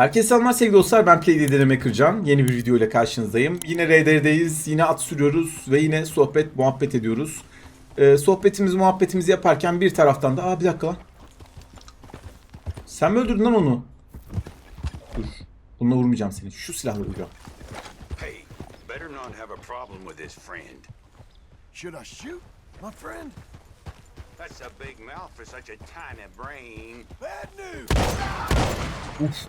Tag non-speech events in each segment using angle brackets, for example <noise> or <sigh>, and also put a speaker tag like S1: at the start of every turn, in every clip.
S1: Herkese selamlar sevgili dostlar. Ben Playday Deneme Kırcan. Yeni bir video ile karşınızdayım. Yine RDR'deyiz. Yine at sürüyoruz ve yine sohbet, muhabbet ediyoruz. Ee, sohbetimizi, muhabbetimizi yaparken bir taraftan da... Aa bir dakika lan. Sen mi öldürdün lan onu? Dur. Bununla vurmayacağım seni. Şu silahla vuracağım.
S2: Hey, better not have a problem with this friend.
S3: Should I shoot, my friend?
S2: That's a big mouth for such a tiny brain.
S3: Bad news!
S1: Uf.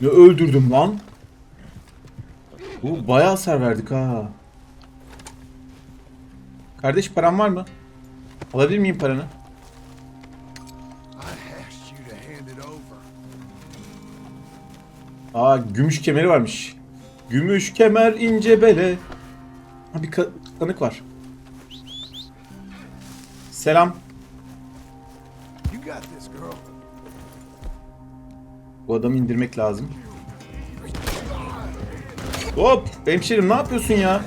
S1: Ne öldürdüm lan? Bu bayağı hasar verdik ha. Kardeş param var mı? Alabilir miyim paranı? Aa gümüş kemeri varmış. Gümüş kemer ince bele. Ha bir ka- tanık var. Selam. Bu adamı indirmek lazım. Hop! Hemşerim ne yapıyorsun ya?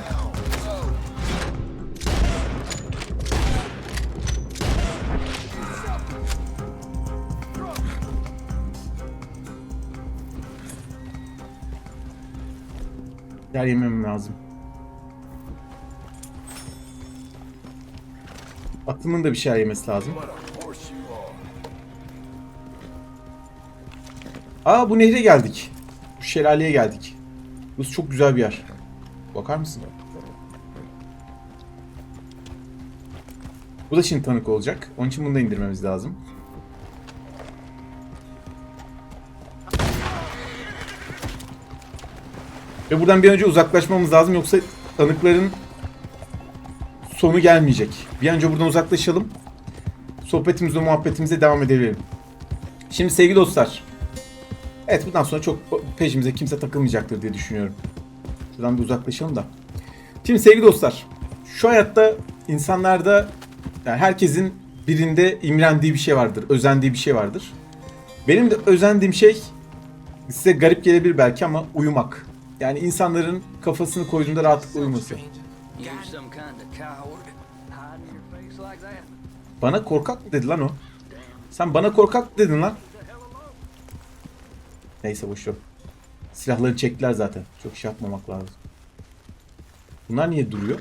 S1: Yer yemem lazım. Atımın da bir şeyler yemesi lazım. Aa bu nehre geldik. Bu şelaleye geldik. Burası çok güzel bir yer. Bakar mısın? Bu da şimdi tanık olacak. Onun için bunu da indirmemiz lazım. Ve buradan bir önce uzaklaşmamız lazım yoksa tanıkların sonu gelmeyecek. Bir önce buradan uzaklaşalım. Sohbetimize, muhabbetimize devam edelim. Şimdi sevgili dostlar, Evet bundan sonra çok peşimize kimse takılmayacaktır diye düşünüyorum. Şuradan bir uzaklaşalım da. Şimdi sevgili dostlar, şu hayatta insanlarda yani herkesin birinde imrendiği bir şey vardır, özendiği bir şey vardır. Benim de özendiğim şey size garip gelebilir belki ama uyumak. Yani insanların kafasını koyduğunda rahatlıkla uyuması. Bana korkak dedi lan o? Sen bana korkak dedin lan? Neyse boş ver. Silahları çektiler zaten. Çok şey yapmamak lazım. Bunlar niye duruyor?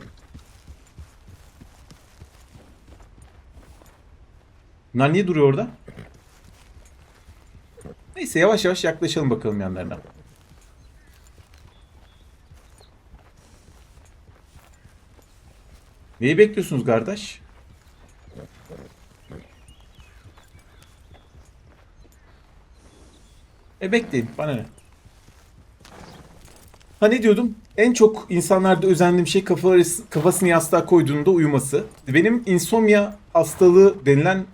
S1: Bunlar niye duruyor orada? Neyse yavaş yavaş yaklaşalım bakalım yanlarına. Neyi bekliyorsunuz kardeş? E bekleyin bana ne? Ha ne diyordum? En çok insanlarda özendiğim şey kafasını yastığa koyduğunda uyuması. Benim insomnia hastalığı denilen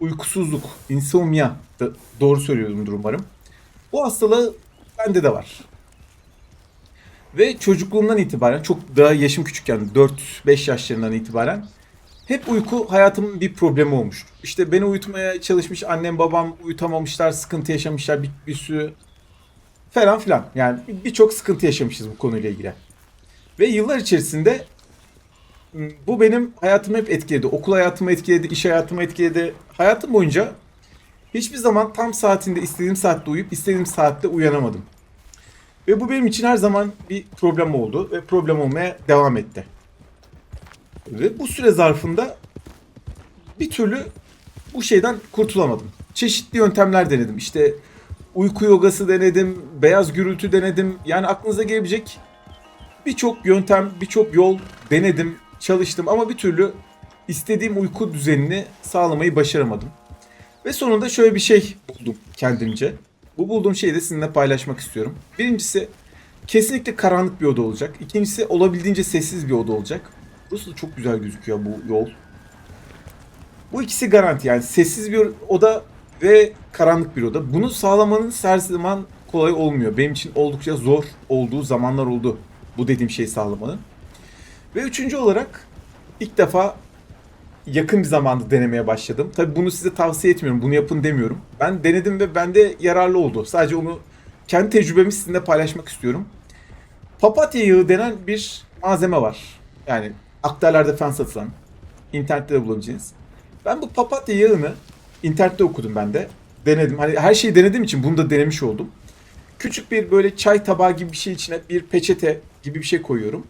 S1: uykusuzluk, insomnia doğru söylüyorumdur umarım. Bu hastalığı bende de var. Ve çocukluğumdan itibaren çok daha yaşım küçükken 4-5 yaşlarından itibaren hep uyku hayatımın bir problemi olmuş. İşte beni uyutmaya çalışmış annem babam uyutamamışlar, sıkıntı yaşamışlar bir, bir sürü falan filan. Yani bir- birçok sıkıntı yaşamışız bu konuyla ilgili. Ve yıllar içerisinde m, bu benim hayatımı hep etkiledi. Okul hayatımı etkiledi, iş hayatımı etkiledi. Hayatım boyunca hiçbir zaman tam saatinde istediğim saatte uyuyup istediğim saatte uyanamadım. Ve bu benim için her zaman bir problem oldu ve problem olmaya devam etti. Ve bu süre zarfında bir türlü bu şeyden kurtulamadım. Çeşitli yöntemler denedim. İşte uyku yogası denedim, beyaz gürültü denedim. Yani aklınıza gelebilecek birçok yöntem, birçok yol denedim, çalıştım ama bir türlü istediğim uyku düzenini sağlamayı başaramadım. Ve sonunda şöyle bir şey buldum kendimce. Bu bulduğum şeyi de sizinle paylaşmak istiyorum. Birincisi kesinlikle karanlık bir oda olacak. İkincisi olabildiğince sessiz bir oda olacak. Burası da çok güzel gözüküyor bu yol. Bu ikisi garanti yani sessiz bir oda ve karanlık bir oda. Bunu sağlamanın her zaman kolay olmuyor. Benim için oldukça zor olduğu zamanlar oldu bu dediğim şeyi sağlamanın. Ve üçüncü olarak ilk defa yakın bir zamanda denemeye başladım. Tabii bunu size tavsiye etmiyorum. Bunu yapın demiyorum. Ben denedim ve bende yararlı oldu. Sadece onu kendi tecrübemi sizinle paylaşmak istiyorum. Papatya yağı denen bir malzeme var. Yani aktarlarda falan satılan, internette de bulabileceğiniz. Ben bu papatya yağını internette okudum ben de. denedim. Hani her şeyi denediğim için bunu da denemiş oldum. Küçük bir böyle çay tabağı gibi bir şey içine bir peçete gibi bir şey koyuyorum.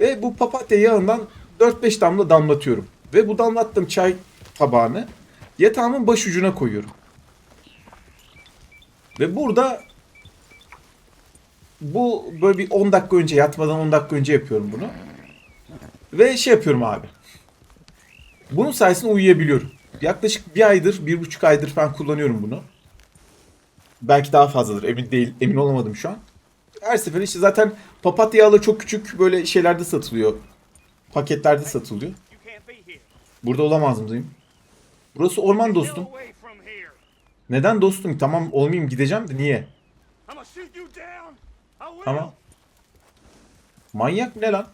S1: Ve bu papatya yağından 4-5 damla damlatıyorum. Ve bu damlattığım çay tabağını yatağımın baş ucuna koyuyorum. Ve burada bu böyle bir 10 dakika önce yatmadan 10 dakika önce yapıyorum bunu. Ve şey yapıyorum abi. Bunun sayesinde uyuyabiliyorum. Yaklaşık bir aydır, bir buçuk aydır falan kullanıyorum bunu. Belki daha fazladır. Emin değil, emin olamadım şu an. Her seferinde işte zaten papatya yağları çok küçük böyle şeylerde satılıyor. Paketlerde satılıyor. Burada olamaz mıyım? Burası orman dostum. Neden dostum? Tamam olmayayım gideceğim de niye? Tamam. Manyak ne lan?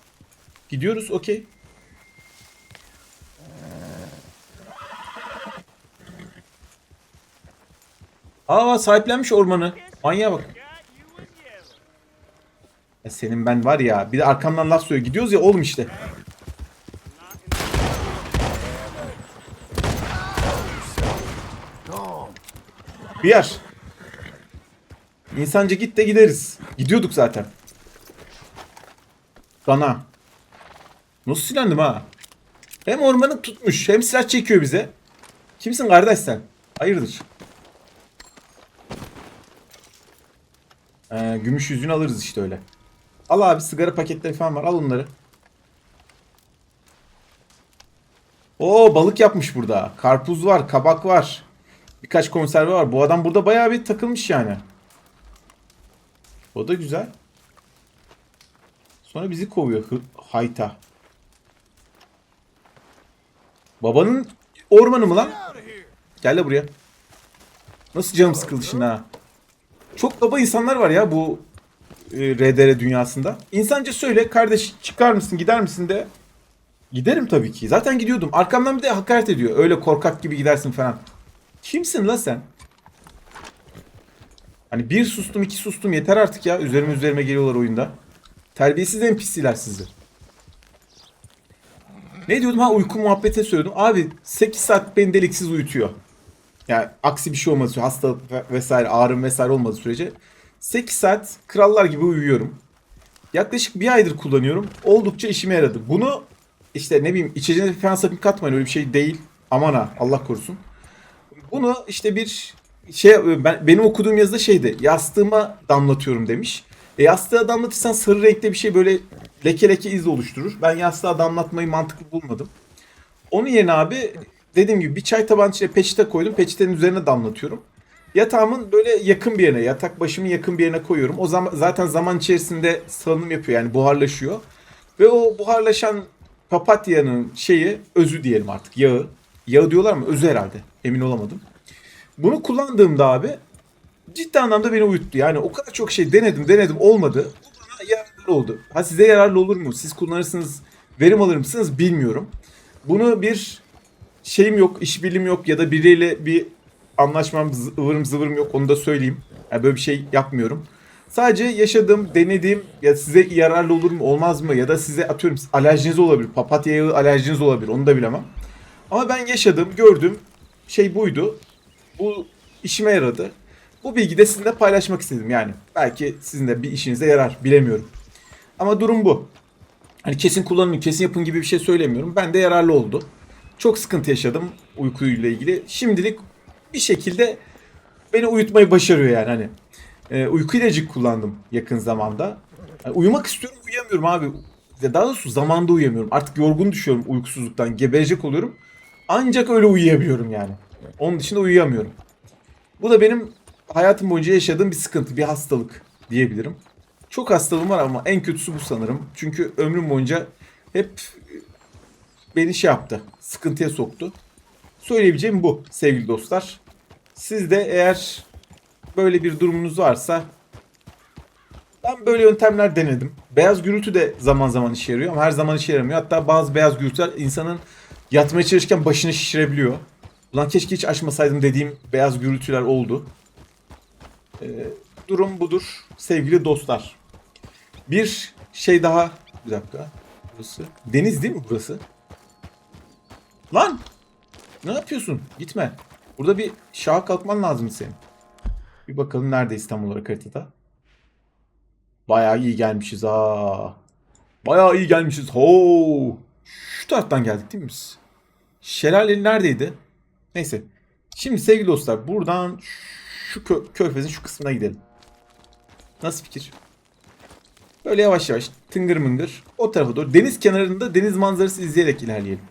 S1: Gidiyoruz okey. Aa sahiplenmiş ormanı. Manyağa bak. Ya senin ben var ya bir de arkamdan laf söylüyor. Gidiyoruz ya oğlum işte. Bir yer. İnsanca git de gideriz. Gidiyorduk zaten. Bana. Nasıl silendim ha? Hem ormanı tutmuş hem silah çekiyor bize. Kimsin kardeş sen? Hayırdır? Ee, gümüş yüzünü alırız işte öyle. Al abi sigara paketleri falan var. Al onları. Oo balık yapmış burada. Karpuz var, kabak var. Birkaç konserve var. Bu adam burada bayağı bir takılmış yani. O da güzel. Sonra bizi kovuyor hayta. Babanın ormanı mı lan? Gel de buraya. Nasıl canım sıkıldı şimdi ha. Çok baba insanlar var ya bu e, RDR dünyasında. İnsanca söyle kardeş çıkar mısın gider misin de. Giderim tabii ki. Zaten gidiyordum. Arkamdan bir de hakaret ediyor. Öyle korkak gibi gidersin falan. Kimsin la sen? Hani bir sustum iki sustum yeter artık ya. Üzerime üzerime geliyorlar oyunda. Terbiyesiz NPC'ler sizler. Ne diyordum ha uyku muhabbete söylüyordum. Abi 8 saat beni deliksiz uyutuyor. Yani aksi bir şey olmadı sürece, hastalık ve- vesaire, ağrım vesaire olmadığı sürece 8 saat krallar gibi uyuyorum. Yaklaşık bir aydır kullanıyorum. Oldukça işime yaradı. Bunu işte ne bileyim içeceğine falan sakın katmayın öyle bir şey değil. Aman ha Allah korusun. Bunu işte bir şey ben, benim okuduğum yazıda şeydi yastığıma damlatıyorum demiş. E, yastığa damlatırsan sarı renkte bir şey böyle leke leke iz oluşturur. Ben yastığa damlatmayı mantıklı bulmadım. Onun yerine abi dediğim gibi bir çay tabağının içine peçete koydum. Peçetenin üzerine damlatıyorum. Yatağımın böyle yakın bir yerine, yatak başımın yakın bir yerine koyuyorum. O zaman zaten zaman içerisinde salınım yapıyor yani buharlaşıyor. Ve o buharlaşan papatyanın şeyi özü diyelim artık yağı. Yağı diyorlar mı? Özü herhalde. Emin olamadım. Bunu kullandığımda abi ciddi anlamda beni uyuttu. Yani o kadar çok şey denedim denedim olmadı. Bu bana yararlı oldu. Ha size yararlı olur mu? Siz kullanırsınız verim alır mısınız bilmiyorum. Bunu bir şeyim yok, işbirliğim yok ya da biriyle bir anlaşmam ıvırım zıvırım yok onu da söyleyeyim. Yani böyle bir şey yapmıyorum. Sadece yaşadığım, denediğim ya size yararlı olur mu olmaz mı ya da size atıyorum alerjiniz olabilir. Papatya alerjiniz olabilir onu da bilemem. Ama ben yaşadım, gördüm. Şey buydu. Bu işime yaradı. Bu bilgi de sizinle paylaşmak istedim yani. Belki sizin de bir işinize yarar bilemiyorum. Ama durum bu. Hani kesin kullanın, kesin yapın gibi bir şey söylemiyorum. Ben de yararlı oldu. Çok sıkıntı yaşadım uykuyla ilgili. Şimdilik bir şekilde beni uyutmayı başarıyor yani hani. E, uyku ilacı kullandım yakın zamanda. Yani uyumak istiyorum uyuyamıyorum abi. Ya Daha doğrusu zamanda uyuyamıyorum. Artık yorgun düşüyorum uykusuzluktan. Geberecek oluyorum. Ancak öyle uyuyabiliyorum yani. Onun dışında uyuyamıyorum. Bu da benim hayatım boyunca yaşadığım bir sıkıntı, bir hastalık diyebilirim. Çok hastalığım var ama en kötüsü bu sanırım. Çünkü ömrüm boyunca hep beni şey yaptı, sıkıntıya soktu. Söyleyebileceğim bu sevgili dostlar. Siz de eğer böyle bir durumunuz varsa ben böyle yöntemler denedim. Beyaz gürültü de zaman zaman işe yarıyor ama her zaman işe yaramıyor. Hatta bazı beyaz gürültüler insanın yatmaya çalışırken başını şişirebiliyor. Ulan keşke hiç açmasaydım dediğim beyaz gürültüler oldu. Ee, durum budur sevgili dostlar. Bir şey daha. Bir dakika. Burası. Deniz değil mi burası? Lan! Ne yapıyorsun? Gitme. Burada bir şaha kalkman lazım senin. Bir bakalım neredeyiz tam olarak haritada. Bayağı iyi gelmişiz ha. Bayağı iyi gelmişiz. Ho! Şu taraftan geldik değil mi biz? Şelale neredeydi? Neyse. Şimdi sevgili dostlar buradan şu kö körfezin şu kısmına gidelim. Nasıl fikir? Böyle yavaş yavaş tıngır mıngır o tarafa doğru deniz kenarında deniz manzarası izleyerek ilerleyelim.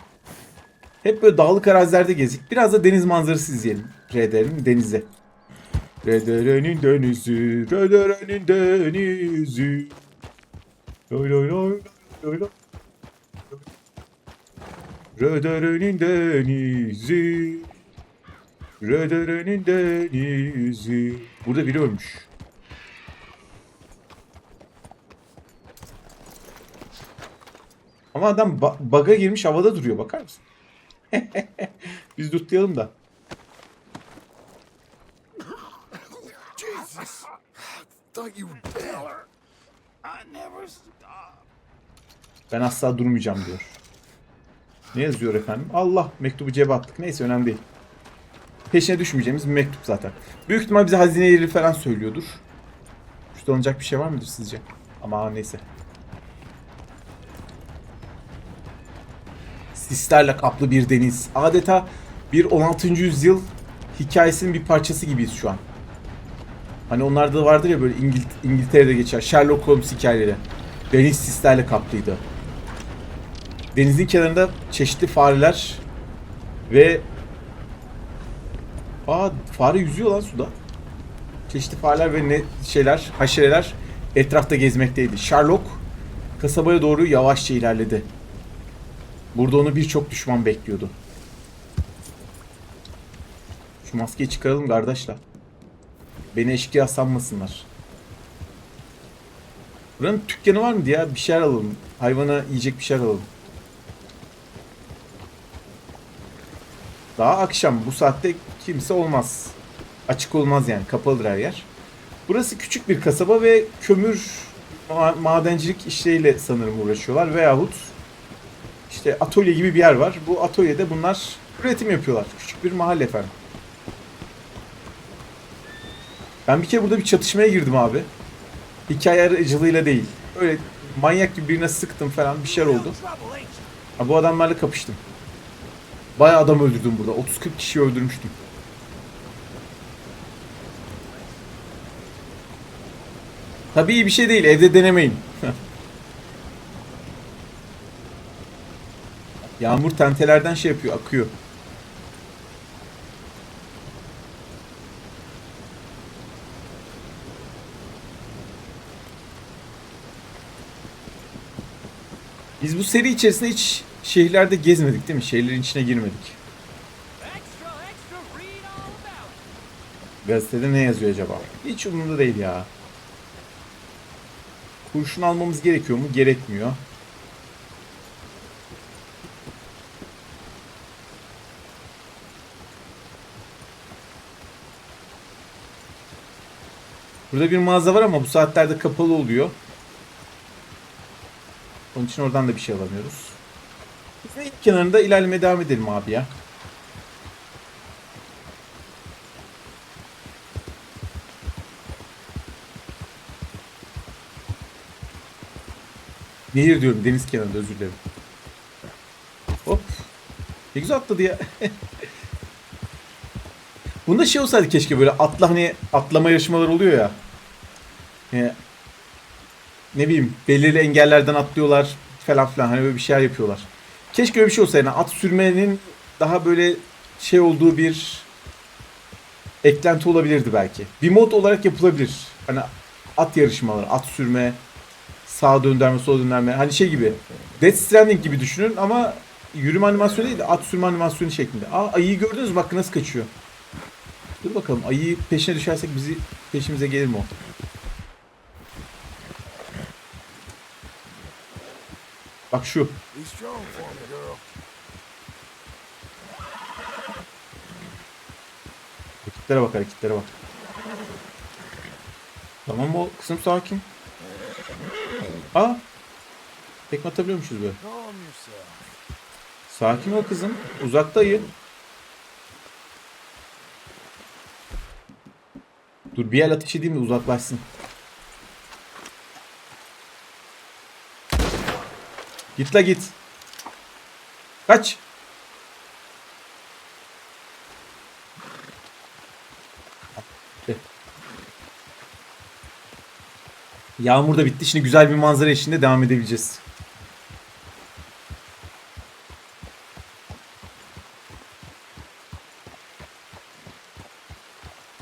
S1: Hep böyle dağlık arazilerde gezdik. Biraz da deniz manzarası izleyelim. RDR'nin denizi. RDR'nin denizi, RDR'nin denizi. Loy denizi. RDR'nin denizi. Burada biri ölmüş. Ama adam ba- baga girmiş havada duruyor bakar mısın? <laughs> Biz tutlayalım da. Ben asla durmayacağım diyor. Ne yazıyor efendim? Allah mektubu cebe attık. Neyse önemli değil. Peşine düşmeyeceğimiz bir mektup zaten. Büyük ihtimal bize hazine yeri falan söylüyordur. Şurada alınacak bir şey var mıdır sizce? Ama neyse. Sislerle kaplı bir deniz. Adeta bir 16. yüzyıl hikayesinin bir parçası gibiyiz şu an. Hani onlarda da vardır ya böyle İngil- İngiltere'de geçer Sherlock Holmes hikayeleri. Deniz sislerle kaplıydı. Denizin kenarında çeşitli fareler ve Aa fare yüzüyor lan suda. Çeşitli fareler ve ne şeyler, haşereler etrafta gezmekteydi. Sherlock kasabaya doğru yavaşça ilerledi. Burada onu birçok düşman bekliyordu. Şu maskeyi çıkaralım kardeşler. Beni eşkıya sanmasınlar. Buranın dükkanı var mı diye bir şeyler alalım. Hayvana yiyecek bir şeyler alalım. Daha akşam bu saatte kimse olmaz. Açık olmaz yani kapalıdır her yer. Burası küçük bir kasaba ve kömür ma- madencilik işleriyle sanırım uğraşıyorlar veyahut işte atölye gibi bir yer var. Bu atölyede bunlar üretim yapıyorlar. Küçük bir mahalle efendim. Ben bir kere burada bir çatışmaya girdim abi. Hikaye aracılığıyla değil. Öyle manyak gibi birine sıktım falan bir şeyler oldu. Ha, bu adamlarla kapıştım. Bayağı adam öldürdüm burada. 30-40 kişi öldürmüştüm. Tabii iyi bir şey değil. Evde denemeyin. <laughs> Yağmur tentelerden şey yapıyor, akıyor. Biz bu seri içerisinde hiç şehirlerde gezmedik değil mi? Şehirlerin içine girmedik. Gazetede ne yazıyor acaba? Hiç umurumda değil ya. Kurşun almamız gerekiyor mu? Gerekmiyor. Burada bir mağaza var ama bu saatlerde kapalı oluyor. Onun için oradan da bir şey alamıyoruz. Biz de ilk kenarında ilerlemeye devam edelim abi ya. Nehir diyorum deniz kenarında özür dilerim. Hop. Ne güzel atladı ya. <laughs> Bunda şey olsaydı keşke böyle atla hani atlama yarışmaları oluyor ya. Yani, ne bileyim belirli engellerden atlıyorlar falan filan hani böyle bir şeyler yapıyorlar. Keşke öyle bir şey olsaydı. Yani at sürmenin daha böyle şey olduğu bir eklenti olabilirdi belki. Bir mod olarak yapılabilir. Hani at yarışmaları, at sürme, sağa döndürme, sola döndürme. Hani şey gibi. Death Stranding gibi düşünün ama yürüme animasyonu değil de at sürme animasyonu şeklinde. Aa ayıyı gördünüz mü? Bak nasıl kaçıyor. Dur bakalım ayıyı peşine düşersek bizi peşimize gelir mi o? Bak şu. Hareketlere bak hareketlere bak. Tamam o kısım sakin. Aa. Tekme atabiliyormuşuz böyle. Sakin ol kızım. Uzakta ayı. Dur bir el ateş edeyim de uzaklaşsın. Git la git. Kaç. Yağmur da bitti. Şimdi güzel bir manzara eşliğinde devam edebileceğiz.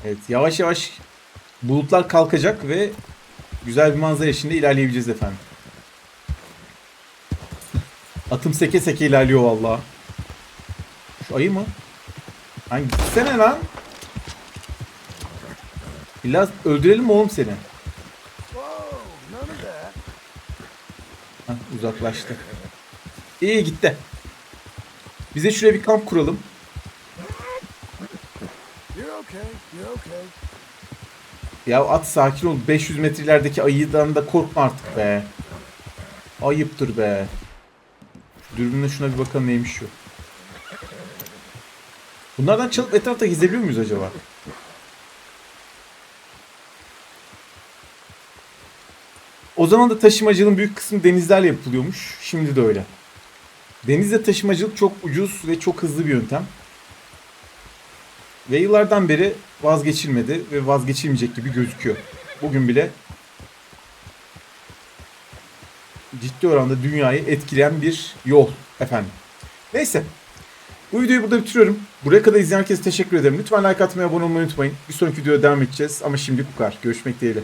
S1: Evet yavaş yavaş bulutlar kalkacak ve güzel bir manzara eşliğinde ilerleyebileceğiz efendim. Atım seke seke ilerliyor vallahi. Şu ayı mı? Hangi gitsene lan. İlla öldürelim mi oğlum seni? Heh, uzaklaştı. İyi gitti. Bize şuraya bir kamp kuralım. Ya at sakin ol. 500 metrelerdeki ayıdan da korkma artık be. Ayıptır be. Dürbünle şuna bir bakalım neymiş şu. Bunlardan çalıp etrafta gezebiliyor muyuz acaba? O zaman da taşımacılığın büyük kısmı denizlerle yapılıyormuş. Şimdi de öyle. Denizde taşımacılık çok ucuz ve çok hızlı bir yöntem. Ve yıllardan beri vazgeçilmedi ve vazgeçilmeyecek gibi gözüküyor. Bugün bile ciddi oranda dünyayı etkileyen bir yol efendim. Neyse. Bu videoyu burada bitiriyorum. Buraya kadar izleyen herkese teşekkür ederim. Lütfen like atmayı, abone olmayı unutmayın. Bir sonraki videoda devam edeceğiz. Ama şimdi bu kadar. Görüşmek dileğiyle.